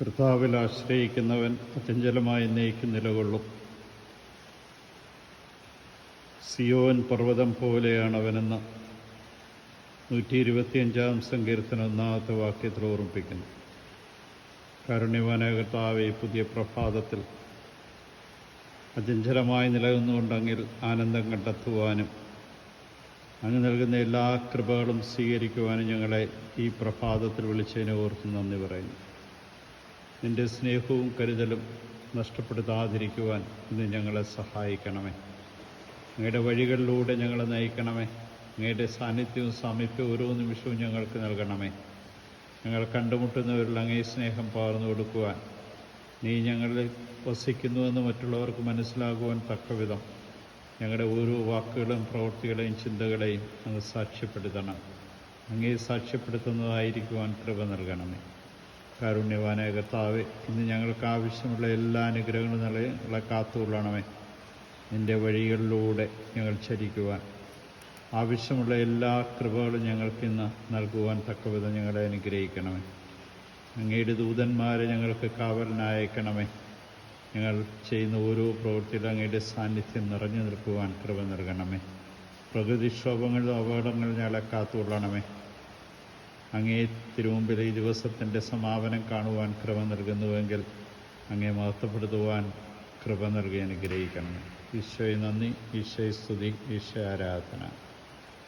കർത്താവിൽ ആശ്രയിക്കുന്നവൻ അത്യഞ്ചലമായി നയിക്കും നിലകൊള്ളും. സിയോൻ പർവതം പോലെയാണ് അവനെന്ന് നൂറ്റി ഇരുപത്തിയഞ്ചാം സങ്കീർത്തനം ഒന്നാമത്തെ വാക്യത്തിൽ ഓർമ്മിപ്പിക്കുന്നു. കാരുണ്യവാനായ കർത്താവെ പുതിയ പ്രഭാതത്തിൽ അചഞ്ചലമായി നിലനിന്നുകൊണ്ട് അങ്ങിൽ ആനന്ദം കണ്ടെത്തുവാനും അങ്ങ് നൽകുന്ന എല്ലാ കൃപകളും സ്വീകരിക്കുവാനും ഞങ്ങളെ ഈ പ്രഭാതത്തിൽ വിളിച്ചതിനെ ഓർത്ത് നന്ദി പറയുന്നു. നിന്റെ സ്നേഹവും കരുതലും നഷ്ടപ്പെടുത്താതിരിക്കുവാൻ ഇന്ന് ഞങ്ങളെ സഹായിക്കണമേ. അങ്ങയുടെ വഴികളിലൂടെ ഞങ്ങളെ നയിക്കണമേ. അങ്ങയുടെ സാന്നിധ്യവും സാമീപ്യവും ഓരോ നിമിഷവും ഞങ്ങൾക്ക് നൽകണമേ. ഞങ്ങൾ കണ്ടുമുട്ടുന്നവരിൽ അങ്ങേ സ്നേഹം പകർന്നു കൊടുക്കുവാൻ. നീ ഞങ്ങളിൽ വസിക്കുന്നുവെന്ന് മറ്റുള്ളവർക്ക് മനസ്സിലാകുവാൻ തക്കവിധം. ഞങ്ങളുടെ ഓരോ വാക്കുകളും പ്രവൃത്തികളെയും ചിന്തകളെയും അങ്ങ് സാക്ഷ്യപ്പെടുത്തണം. അങ്ങേ സാക്ഷ്യപ്പെടുത്തുന്നതായിരിക്കുവാൻ കൃപ നൽകണമേ. കാരുണ്യവാനായ കർത്താവെ ഇന്ന് ഞങ്ങൾക്ക് ആവശ്യമുള്ള എല്ലാ അനുഗ്രഹങ്ങളും നിറയെ കാത്തുകൊള്ളണമേ. നിന്റെ വഴികളിലൂടെ ഞങ്ങൾ ചരിക്കുവാൻ ആവശ്യമുള്ള എല്ലാ കൃപകളും ഞങ്ങൾക്കിന്ന് നൽകുവാൻ തക്കവിധം ഞങ്ങളെ അനുഗ്രഹിക്കണമേ. അങ്ങയുടെ ദൂതന്മാരെ ഞങ്ങൾക്ക് കാവലിനയക്കണമേ. ഞങ്ങൾ ചെയ്യുന്ന ഓരോ പ്രവൃത്തിയിലും അങ്ങയുടെ സാന്നിധ്യം നിറഞ്ഞു നിൽക്കുവാൻ കൃപ നൽകണമേ. പ്രകൃതിക്ഷോഭങ്ങളും അപകടങ്ങളും ഞങ്ങളെ കാത്തുകൊള്ളണമേ. അങ്ങേ തിരുമുമ്പിൽ ഈ ദിവസത്തിന്റെ സമാപനം കാണുവാൻ കൃപ നൽകുന്നുവെങ്കിൽ അങ്ങേ മഹത്വപ്പെടുത്തുവാൻ കൃപ നൽകി അനുഗ്രഹിക്കണം. ഈശോയെ നന്ദി ഈശോയെ സ്തുതി ഈശോ ആരാധന.